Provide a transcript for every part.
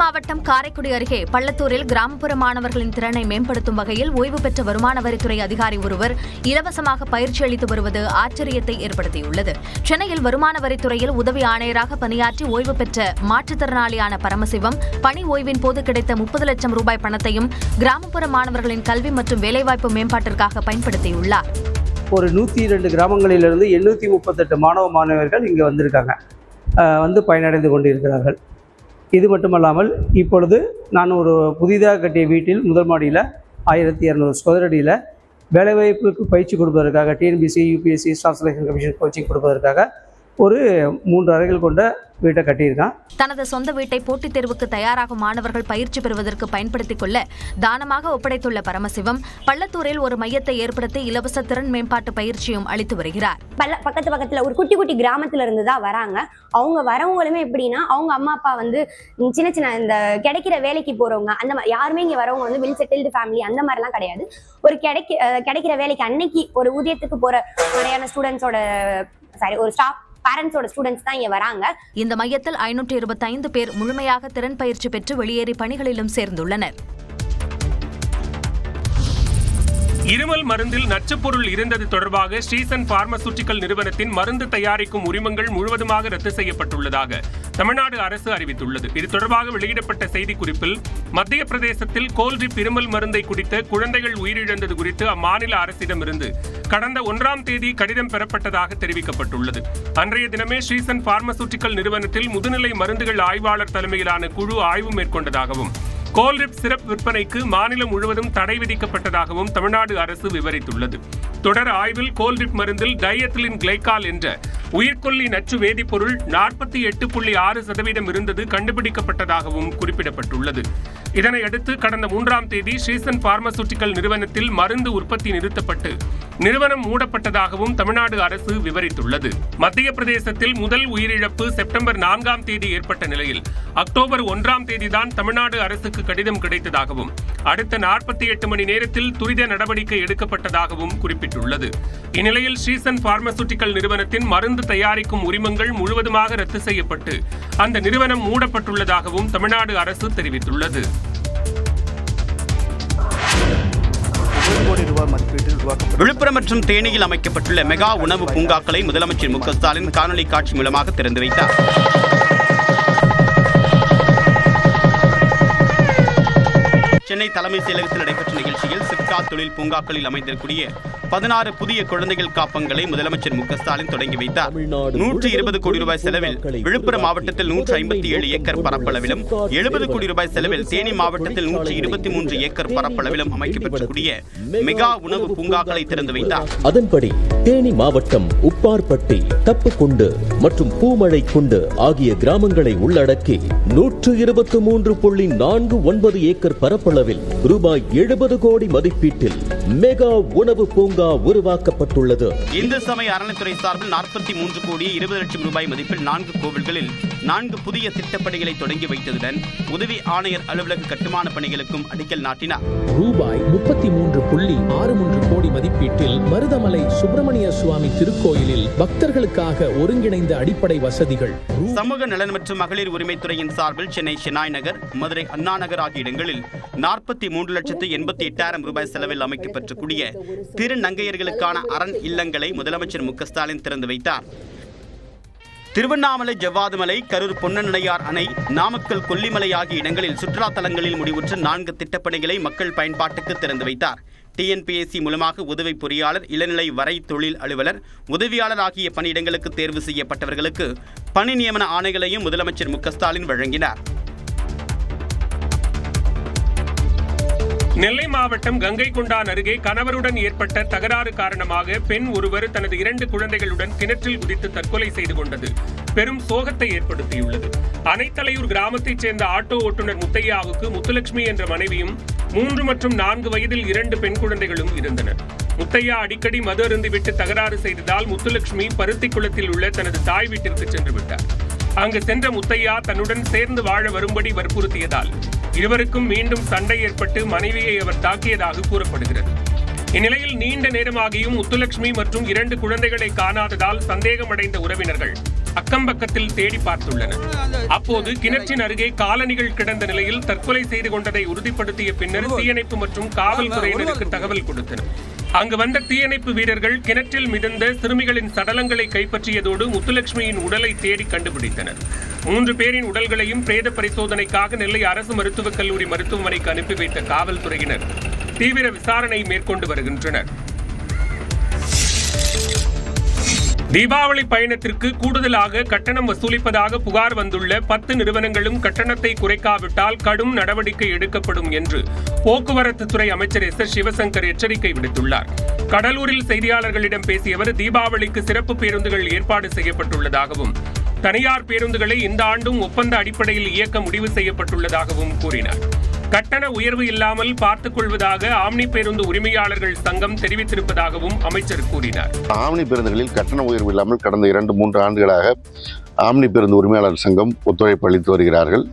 மாவட்டம் காரைக்குடி அருகே பள்ளத்தூரில் கிராமப்புற மாணவர்களின் திறனை மேம்படுத்தும் வகையில் ஓய்வு பெற்ற வருமான வரித்துறை அதிகாரி ஒருவர் இலவசமாக பயிற்சி அளித்து வருவது ஆச்சரியத்தை ஏற்படுத்தியுள்ளது. சென்னையில் வருமான வரித்துறையில் உதவி ஆணையராக பணியாற்றி ஓய்வு பெற்ற மாற்றுத்திறனாளியான பரமசிவம் பணி ஓய்வின் போது கிடைத்த முப்பது லட்சம் ரூபாய் பணத்தையும் கிராமப்புற மாணவர்களின் கல்வி மற்றும் வேலைவாய்ப்பு மேம்பாட்டிற்காக பயன்படுத்தியுள்ளார். ஒரு நூற்றி இரண்டு கிராமங்களிலிருந்து எண்ணூற்றி முப்பத்தெட்டு மாணவ மாணவர்கள் இங்கே வந்திருக்காங்க. வந்து பயனடைந்து கொண்டிருக்கிறார்கள். இது மட்டுமல்லாமல் இப்பொழுது நான் ஒரு புதிதாக கட்டிய வீட்டில் முதல் மாடியில் ஆயிரத்தி இரநூறு ஸ்கொயர் வேலைவாய்ப்புக்கு பயிற்சி கொடுப்பதற்காக TNPSC UPSC staff selection commission coaching கொடுப்பதற்காக ஒரு மூன்று அறைகள் கொண்ட வீட்டை கட்டியிருக்கான். தனது சொந்த வீட்டை போட்டித் தேர்வுக்கு தயாராகும் மாணவர்கள் பயிற்சி பெறுவதற்கு பயன்படுத்திக் கொள்ள தானமாக ஒப்படைத்துள்ள பரமசிவம் பள்ளத்தூரில் ஒரு மையத்தை ஏற்படுத்தி இலவச திறன் மேம்பாட்டு பயிற்சியும் அளித்து வருகிறார். பக்கத்து பக்கத்துல ஒரு குட்டி குட்டி கிராமத்துல இருந்து தான் வராங்க. அவங்க வரவங்களுமே எப்படின்னா அவங்க அம்மா அப்பா வந்து சின்ன சின்ன இந்த கிடைக்கிற வேலைக்கு போறவங்க அந்த மாதிரி யாருமே இங்க வரவங்க வந்து வெல் செட்டில்டு ஃபேமிலி அந்த மாதிரிலாம் கிடையாது. ஒரு கிடைக்க கிடைக்கிற வேலைக்கு அன்னைக்கு ஒரு ஊதியத்துக்கு போற மாதிரியான ஸ்டூடெண்ட்ஸோட சாரி ஒரு ஸ்டாஃப் பேரண்ட்ஸோட ஸ்டூடெண்ட்ஸ் தான் இங்க வராங்க. இந்த மையத்தில் ஐநூற்று இருபத்தைந்து பேர் முழுமையாக திறன் பயிற்சி பெற்று வெளியேறி பணிகளிலும் சேர்ந்துள்ளனர். இருமல் மருந்தில் நச்சுப்பொருள் இருந்தது தொடர்பாக ஸ்ரீசன் பார்மசூட்டிக்கல் நிறுவனத்தின் மருந்து தயாரிக்கும் உரிமங்கள் முழுவதுமாக ரத்து செய்யப்பட்டுள்ளதாக தமிழ்நாடு அரசு அறிவித்துள்ளது. இது தொடர்பாக வெளியிடப்பட்ட செய்திக்குறிப்பில் மத்திய பிரதேசத்தில் கோல்ரிப் இருமல் மருந்தை குடித்த குழந்தைகள் உயிரிழந்தது குறித்து அம்மாநில அரசிடமிருந்து கடந்த ஒன்றாம் தேதி கடிதம் பெறப்பட்டதாக தெரிவிக்கப்பட்டுள்ளது. அன்றைய தினமே ஸ்ரீசன் பார்மசூட்டிக்கல் நிறுவனத்தில் முதுநிலை மருந்துகள் ஆய்வாளர் தலைமையிலான குழு ஆய்வு மேற்கொண்டதாகவும் கோல்ரிப் சிறப்பு விற்பனைக்கு மாநிலம் முழுவதும் தடை விதிக்கப்பட்டதாகவும் தமிழ்நாடு அரசு விவரித்துள்ளது. தொடர் ஆய்வில் கோல்ரிப் மருந்தில் டயத்திலின் கிளைகால் என்ற உயிர்கொல்லி நச்சு வேதிப்பொருள் நாற்பத்தி எட்டு புள்ளி ஆறு சதவீதம் இருந்தது கண்டுபிடிக்கப்பட்டதாகவும் குறிப்பிடப்பட்டுள்ளது. இதனையடுத்து கடந்த மூன்றாம் தேதி ஸ்ரீசன் பார்மசூட்டிக்கல் நிறுவனத்தில் மருந்து உற்பத்தி நிறுத்தப்பட்டு நிறுவனம் மூடப்பட்டதாகவும் தமிழ்நாடு அரசு விவரித்துள்ளது. மத்திய பிரதேசத்தில் முதல் உயிரிழப்பு செப்டம்பர் நான்காம் தேதி ஏற்பட்ட நிலையில் அக்டோபர் ஒன்றாம் தேதிதான் தமிழ்நாடு அரசுக்கு கடிதம் கிடைத்ததாகவும் அடுத்த நாற்பத்தி எட்டு மணி நேரத்தில் துரித நடவடிக்கை எடுக்கப்பட்டதாகவும் குறிப்பிட்டுள்ளது. இந்நிலையில் ஸ்ரீசன் பார்மசூட்டிக்கல் நிறுவனத்தின் மருந்து தயாரிக்கும் உரிமங்கள் முழுவதுமாக ரத்து செய்யப்பட்டு அந்த நிறுவனம் மூடப்பட்டுள்ளதாகவும் தமிழ்நாடு அரசு தெரிவித்துள்ளது. விழுப்புரம் மற்றும் தேனியில் அமைக்கப்பட்டுள்ள மெகா உணவு பூங்காக்களை முதலமைச்சர் மு ஸ்டாலின் காணொலி காட்சி மூலமாக திறந்து வைத்தார். சென்னை தலைமைச் செயலகத்தில் நடைபெற்ற நிகழ்ச்சியில் சிப்கா தொழில் பூங்காக்களில் அமைந்திருக்கூடிய பதினாறு புதிய குழந்தைகள் காப்பங்களை முதலமைச்சர் மு ஸ்டாலின் தொடங்கி வைத்தார். நூற்றி இருபது கோடி ரூபாய் செலவில் விழுப்புரம் மாவட்டத்தில் நூற்றி ஐம்பத்தி ஏழு ஏக்கர் பரப்பளவிலும் எழுபது கோடி ரூபாய் செலவில் தேனி மாவட்டத்தில் நூற்றி இருபத்தி மூன்று ஏக்கர் பரப்பளவிலும் அமைக்கப்பட்டிருக்கூடிய மெகா உணவு பூங்காக்களை திறந்து வைத்தார். அதன்படி தேனி மாவட்டம் உப்பார்பட்டி தப்புக்குண்டு மற்றும் பூமழை குண்டு ஆகிய கிராமங்களை உள்ளடக்கி நூற்று இருபத்தி மூன்று புள்ளி நான்கு ஒன்பது ஏக்கர் பரப்பளவில் ரூபாய் எழுபது கோடி மதிப்பீட்டில் மெகா உணவு பூங்கா உருவாக்கப்பட்டுள்ளது. இந்து சமய அறநிலைத்துறை சார்பில் நாற்பத்தி மூன்று கோடி இருபது லட்சம் ரூபாய் மதிப்பில் நான்கு கோவில்களில் நான்கு புதிய திட்டப்பணிகளை தொடங்கி வைத்ததுடன் உதவி ஆணையர் அலுவலக கட்டுமான பணிகளுக்கும் அடிக்கல் நாட்டினார். ரூபாய் முப்பத்தி மூன்று புள்ளி ஆறு மூன்று கோடி மதிப்பீட்டில் மருதமலை சுப்பிரமணிய சுவாமி திருக்கோயிலில் பக்தர்களுக்காக ஒருங்கிணைந்த அடிப்படை வசதிகள். சமூக நலன் மற்றும் மகளிர் உரிமைத்துறையின் சார்பில் சென்னை ஷெனாய் நகர் மதுரை அண்ணா நகர் ஆகிய இடங்களில் நாற்பத்தி மூன்று லட்சத்து எண்பத்தி எட்டாயிரம் ரூபாய் செலவில் அமைக்கப்பட்டிருக்கூடிய நங்கையர்களுக்கான அரண் இல்லங்களை முதலமைச்சர் மு ஸ்டாலின் திறந்து வைத்தார். திருவண்ணாமலை ஜவ்வாதுமலை கரூர் பொன்னநிலையார் அணை நாமக்கல் கொல்லிமலை ஆகிய இடங்களில் சுற்றுலா தலங்களில் முடிவுற்ற நான்கு திட்டப்பணிகளை மக்கள் பயன்பாட்டுக்கு திறந்து வைத்தார். டிஎன்பிஎஸ்சி மூலமாக உதவி பொறியாளர் இளநிலை வரை தொழில் அலுவலர் உதவியாளர் ஆகிய பணியிடங்களுக்கு தேர்வு செய்யப்பட்டவர்களுக்கு பணி நியமன ஆணைகளையும் முதலமைச்சர் மு ஸ்டாலின் வழங்கினார். நெல்லை மாவட்டம் கங்கை கொண்டான் அருகே கணவருடன் ஏற்பட்ட தகராறு காரணமாக பெண் ஒருவர் தனது இரண்டு குழந்தைகளுடன் கிணற்றில் குதித்து தற்கொலை செய்து கொண்டது. பெரும் சோகத்தை ஏற்படுத்தியுள்ளது. அனைத்தலையூர் கிராமத்தைச் சேர்ந்த ஆட்டோ ஓட்டுநர் முத்தையாவுக்கு முத்துலட்சுமி என்ற மனைவியும் மூன்று மற்றும் நான்கு வயதில் இரண்டு பெண் குழந்தைகளும் இருந்தனர். முத்தையா அடிக்கடி மது அருந்திவிட்டு தகராறு செய்ததால் முத்துலட்சுமி பருத்தி குளத்தில் உள்ள தனது தாய் வீட்டிற்கு சென்று விட்டார். அங்கு சென்ற முத்தையா தன்னுடன் சேர்ந்து வாழ வரும்படி வற்புறுத்தியதால் இருவருக்கும் மீண்டும் சண்டை ஏற்பட்டு மனைவியை அவர் தாக்கியதாக கூறப்படுகிறது. இந்நிலையில் நீண்ட நேரமாகியும் முத்துலட்சுமி மற்றும் இரண்டு குழந்தைகளை காணாததால் சந்தேகமடைந்த உறவினர்கள் அக்கம் பக்கத்தில் தேடி பார்த்துள்ளனர். அப்போது கிணற்றின் அருகே காலணிகள் கிடந்த நிலையில் தற்கொலை செய்து கொண்டதை உறுதிப்படுத்திய பின்னர் தீயணைப்பு மற்றும் காவல்துறையினருக்கு தகவல் கொடுத்தனர். அங்கு வந்த தீயணைப்பு வீரர்கள் கிணற்றில் மிதந்த சிறுமிகளின் சடலங்களை கைப்பற்றியதோடு முத்துலட்சுமியின் உடலை தேடி கண்டுபிடித்தனர். மூன்று பேரின் உடல்களையும் பிரேத பரிசோதனைக்காக நெல்லை அரசு மருத்துவக் கல்லூரி மருத்துவமனைக்கு அனுப்பி வைத்த காவல்துறையினர் தீவிர விசாரணை மேற்கொண்டு வருகின்றனர். தீபாவளி பயணத்திற்கு கூடுதலாக கட்டணம் வசூலிப்பதாக புகார் வந்துள்ள பத்து நிறுவனங்களும் கட்டணத்தை குறைக்காவிட்டால் கடும் நடவடிக்கை எடுக்கப்படும் என்று போக்குவரத்து துறை அமைச்சர் எஸ் எஸ் சிவசங்கர் எச்சரிக்கை விடுத்துள்ளார். கடலூரில் செய்தியாளர்களிடம் பேசிய அவர் தீபாவளிக்கு சிறப்பு பேருந்துகள் ஏற்பாடு செய்யப்பட்டுள்ளதாகவும் தனியார் பேருந்துகளை இந்த ஆண்டும் ஒப்பந்த அடிப்படையில் இயக்க முடிவு செய்யப்பட்டுள்ளதாகவும் கூறினார். கட்டண உயர்வு இல்லாமல் பார்த்துக் கொள்வதாக ஆம்னி பேருந்து உரிமையாளர்கள் சங்கம் தெரிவித்திருப்பதாகவும் அமைச்சர் கூறினார். ஆம்னி பேருந்துகளில் கட்டண உயர்வு இல்லாமல் கடந்த இரண்டு மூன்று ஆண்டுகளாக ஆம்னி பேருந்து உரிமையாளர் சங்கம் ஒத்துழைப்பு அளித்து வருகிறார்கள்.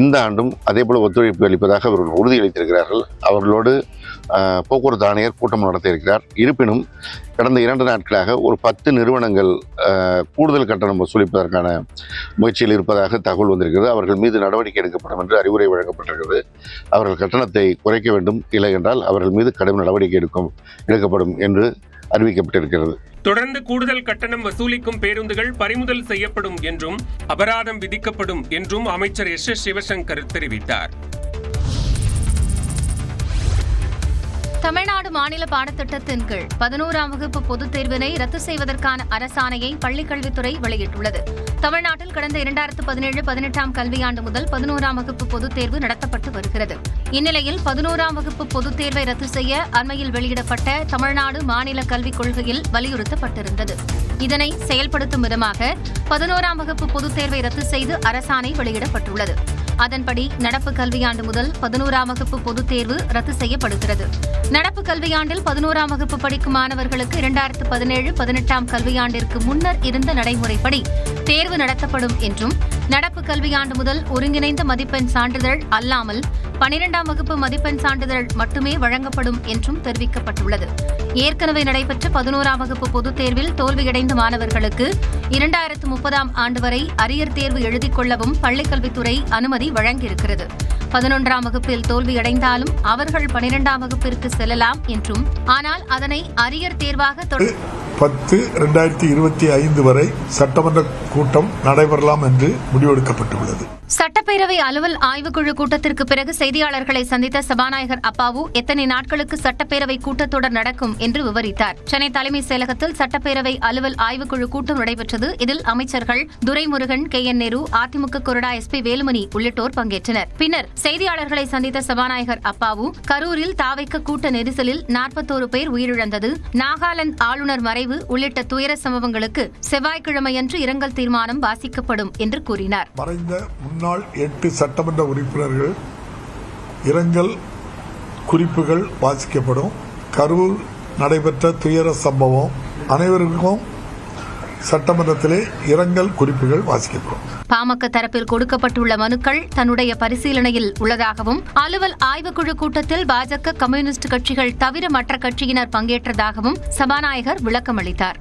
இந்த ஆண்டும் அதேபோல ஒத்துழைப்பு அளிப்பதாக அவர்கள் உறுதியளித்திருக்கிறார்கள். அவர்களோடு போக்குவரத்து ஆணையர் கூட்டம் நடத்த இருக்கிறார். இருப்பினும் கடந்த இரண்டு நாட்களாக ஒரு பத்து நிறுவனங்கள் கூடுதல் கட்டணம் வசூலிப்பதற்கான முயற்சியில் இருப்பதாக தகவல் வந்திருக்கிறது. அவர்கள் மீது நடவடிக்கை எடுக்கப்படும் என்று அறிவுரை வழங்கப்பட்டிருக்கிறது. அவர்கள் கட்டணத்தை குறைக்க வேண்டும். இல்லை என்றால் அவர்கள் மீது கடும் நடவடிக்கை எடுக்கும் எடுக்கப்படும் என்று அறிவிக்கப்பட்டிருக்கிறது. தொடர்ந்து கூடுதல் கட்டணம் வசூலிக்கும் பேருந்துகள் பறிமுதல் செய்யப்படும் என்றும் அபராதம் விதிக்கப்படும் என்றும் அமைச்சர் எஸ் எஸ் சிவசங்கர் தெரிவித்தார். தமிழ்நாடு மாநில பாடத்திட்டத்தின் கீழ் பதினோராம் வகுப்பு பொதுத் தேர்வினை ரத்து செய்வதற்கான அரசாணையை பள்ளிக்கல்வித்துறை வெளியிட்டுள்ளது. தமிழ்நாட்டில் கடந்த இரண்டாயிரத்து பதினேழு பதினெட்டாம் கல்வியாண்டு முதல் பதினோராம் வகுப்பு பொதுத் தேர்வு நடத்தப்பட்டு வருகிறது. இந்நிலையில் பதினோராம் வகுப்பு பொதுத் தேர்வை ரத்து செய்ய அண்மையில் வெளியிடப்பட்ட தமிழ்நாடு மாநில கல்விக் கொள்கையில் வலியுறுத்தப்பட்டிருந்தது. இதனை செயல்படுத்தும் விதமாக பதினோராம் வகுப்பு பொதுத் தேர்வை ரத்து செய்து அரசாணை வெளியிடப்பட்டுள்ளது. அதன்படி நடப்பு கல்வியாண்டு முதல் பதினோராம் வகுப்பு பொதுத் தேர்வு ரத்து செய்யப்படுகிறது. நடப்பு கல்வியாண்டில் பதினோராம் வகுப்பு படிக்கும் மாணவர்களுக்கு இரண்டாயிரத்து பதினேழு பதினெட்டாம் கல்வியாண்டிற்கு முன்னர் இருந்த நடைமுறைப்படி தேர்வு நடத்தப்படும் என்றும் நடப்பு கல்வியாண்டு முதல் ஒருங்கிணைந்த மதிப்பெண் சான்றிதழ் அல்லாமல் பனிரெண்டாம் வகுப்பு மதிப்பெண் சான்றிதழ் மட்டுமே வழங்கப்படும் என்றும் தெரிவிக்கப்பட்டுள்ளது. ஏற்கனவே நடைபெற்ற பதினோராம் வகுப்பு பொதுத் தேர்வில் தோல்வியடைந்த மாணவர்களுக்கு இரண்டாயிரத்து முப்பதாம் ஆண்டு வரை அரியர் தேர்வு எழுதிக் கொள்ளவும் பள்ளிக்கல்வித்துறை அனுமதி வழங்கியிருக்கிறது. பதினொன்றாம் வகுப்பில் தோல்வியடைந்தாலும் அவர்கள் பனிரெண்டாம் வகுப்பிற்கு செல்லலாம் என்றும் ஆனால் அதனை அரியர் தேர்வாக தொட- பத்து இரண்டாயிரத்தி இருபத்தி ஐந்து வரை சட்டமன்ற கூட்டம் நடைபெறலாம் என்று முடிவெடுக்கப்பட்டுள்ளது. சட்டப்பேரவை அலுவல் ஆய்வுக்குழு கூட்டத்திற்கு பிறகு செய்தியாளர்களை சந்தித்த சபாநாயகர் அப்பாவு எத்தனை நாட்களுக்கு சட்டப்பேரவை கூட்டத்தொடர் நடக்கும் என்று விவரித்தார். சென்னை தலைமைச் செயலகத்தில் சட்டப்பேரவை அலுவல் ஆய்வுக்குழு கூட்டம் நடைபெற்றது. இதில் அமைச்சர்கள் துரைமுருகன் கே. என். நேரு அதிமுக கொறடா எஸ். பி. வேலுமணி உள்ளிட்டோர் பங்கேற்றனர். பின்னர் செய்தியாளர்களை சந்தித்த சபாநாயகர் அப்பாவு கரூரில் தாவைக்க கூட்ட நெரிசலில் நாற்பத்தோரு பேர் உயிரிழந்தது. நாகாலாந்து ஆளுநர் மறைவு உள்ளிட்ட துயர சம்பவங்களுக்கு செவ்வாய்க்கிழமையன்று இரங்கல் தீர்மானம் வாசிக்கப்படும் என்று கூறினார். மறைந்த முன்னாள் எட்டு சட்டமன்ற உறுப்பினர்கள் இரங்கல் குறிப்புகள் வாசிக்கப்படும். கரூர் நடைபெற்ற துயர சம்பவம் அனைவருக்கும் சட்டமன்றத்திலே இரங்கல் குறிப்புகள் வாசிக்கப்படும். பாமக தரப்பில் கொடுக்கப்பட்டுள்ள மனுக்கள் தன்னுடைய பரிசீலனையில் உள்ளதாகவும் அலுவல் ஆய்வுக்குழு கூட்டத்தில் பாஜக கம்யூனிஸ்ட் கட்சிகள் தவிர மற்ற கட்சியினர் பங்கேற்றதாகவும் சபாநாயகர் விளக்கமளித்தார்.